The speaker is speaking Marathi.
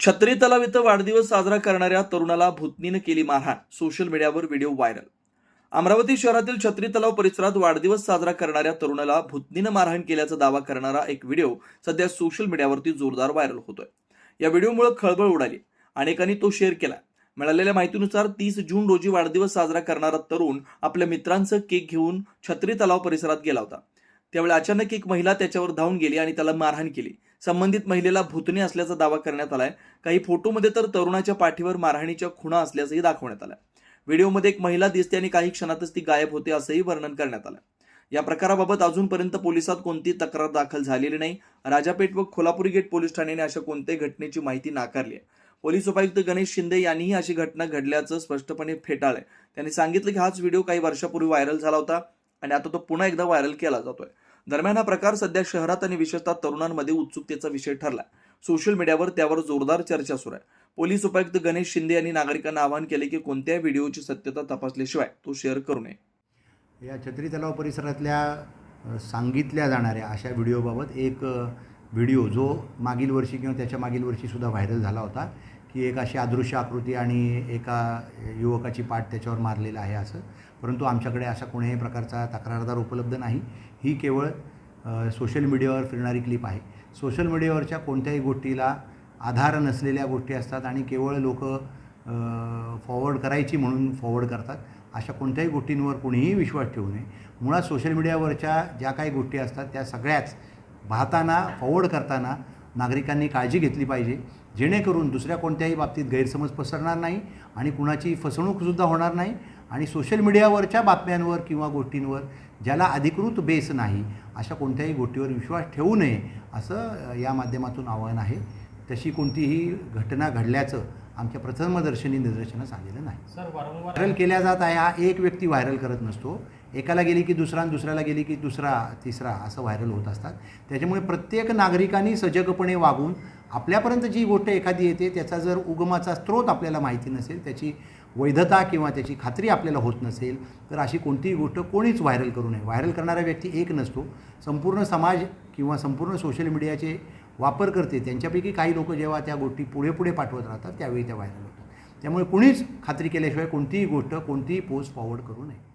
छत्री तलाव इथं वाढदिवस साजरा करणाऱ्या तरुणाला भूतनीनं केली मारहाण. सोशल मीडियावर व्हिडिओ व्हायरल. अमरावती शहरातील छत्री तलाव परिसरात वाढदिवस साजरा करणाऱ्या तरुणाला भूतनीनं मारहाण केल्याचा दावा करणारा एक व्हिडिओ सध्या सोशल मीडियावरती जोरदार व्हायरल होतोय. या व्हिडिओमुळे खळबळ उडाली. अनेकांनी तो शेअर केला. मिळालेल्या माहितीनुसार तीस जून रोजी वाढदिवस साजरा करणारा तरुण आपल्या मित्रांचं केक घेऊन छत्री तलाव परिसरात गेला होता. त्यावेळी अचानक एक महिला त्याच्यावर धावून गेली आणि त्याला मारहाण केली. संबंधित महिलेला भूतणी असल्याचा दावा करण्यात आलाय. काही फोटोमध्ये तर तरुणाच्या पाठीवर मारहाणीच्या खुणा असल्याचंही दाखवण्यात आलं व्हिडिओमध्ये एक महिला दिसते आणि काही क्षणातच ती गायब होते असंही वर्णन करण्यात आलं या प्रकाराबाबत अजूनपर्यंत पोलिसात कोणती तक्रार दाखल झालेली नाही. राजापेठ व खोलापुरी गेट पोलीस ठाण्याने अशा कोणत्याही घटनेची माहिती नाकारली आहे. पोलीस उपायुक्त गणेश शिंदे यांनीही अशी घटना घडल्याचं स्पष्टपणे फेटाळलंय. त्यांनी सांगितलं की हाच व्हिडिओ काही वर्षापूर्वी व्हायरल झाला होता आणि आता तो पुन्हा एकदा व्हायरल केला जातोय. दरम्यान हा प्रकार सध्या शहरात आणि विशेषतः तरुणांमध्ये उत्सुकतेचा विषय ठरला सोशल मीडियावर त्यावर जोरदार चर्चा सुरू आहे. पोलीस उपायुक्त गणेश शिंदे यांनी नागरिकांना आवाहन केले की कोणत्याही व्हिडिओची सत्यता तपासल्याशिवाय तो शेअर करू नये. या छत्री तलाव परिसरातल्या सांगितल्या जाणाऱ्या अशा व्हिडिओबाबत एक व्हिडिओ जो मागील वर्षी किंवा त्याच्या मागील वर्षीसुद्धा व्हायरल झाला होता. की एक अशी अदृश्य आकृती आणि एका युवकाची पाठ त्याच्यावर मारलेला आहे असं. परंतु आमच्याकडे अशा कोणत्याही प्रकारचा तक्रारदार उपलब्ध नाही. ही केवळ सोशल मीडियावर फिरणारी क्लिप आहे. सोशल मीडियावरच्या कोणत्याही गोष्टीला आधार नसलेल्या गोष्टी असतात आणि केवळ लोक फॉरवर्ड करायची म्हणून फॉरवर्ड करतात. अशा कोणत्याही गोष्टींवर कोणीही विश्वास ठेवू नये. मुळात सोशल मीडियावरच्या ज्या काही गोष्टी असतात त्या सगळ्याच पाहताना फॉरवर्ड करताना नागरिकांनी काळजी घेतली पाहिजे. जेणेकरून दुसऱ्या कोणत्याही बाबतीत गैरसमज पसरणार नाही आणि कुणाची फसवणूकसुद्धा होणार नाही. आणि सोशल मीडियावरच्या बातम्यांवर किंवा गोष्टींवर ज्याला अधिकृत बेस नाही अशा कोणत्याही गोष्टीवर विश्वास ठेवू नये असं या माध्यमातून आवाहन आहे. तशी कोणतीही घटना घडल्याचं आमच्या प्रथमदर्शनी निदर्शनास आलेलं नाही. सर वारंवार व्हायरल केल्या जात आहे हा एक व्यक्ती व्हायरल करत नसतो. एकाला गेली की दुसरा आणि दुसऱ्याला गेली की दुसरा तिसरा असं व्हायरल होत असतात. त्याच्यामुळे प्रत्येक नागरिकांनी सजगपणे वागून आपल्यापर्यंत जी गोष्ट एखादी येते त्याचा जर उगमाचा स्रोत आपल्याला माहिती नसेल त्याची वैधता किंवा त्याची खात्री आपल्याला होत नसेल तर अशी कोणतीही गोष्ट कोणीच व्हायरल करू नये. व्हायरल करणारा व्यक्ती एक नसतो. संपूर्ण समाज किंवा संपूर्ण सोशल मीडियाचे वापर करते त्यांच्यापैकी काही लोक जेव्हा त्या गोष्टी पुढे पुढे पाठवत राहतात त्यावेळी त्या व्हायरल होतात. त्यामुळे कुणीच खात्री केल्याशिवाय कोणतीही गोष्ट कोणतीही पोस्ट फॉरवर्ड करू नये.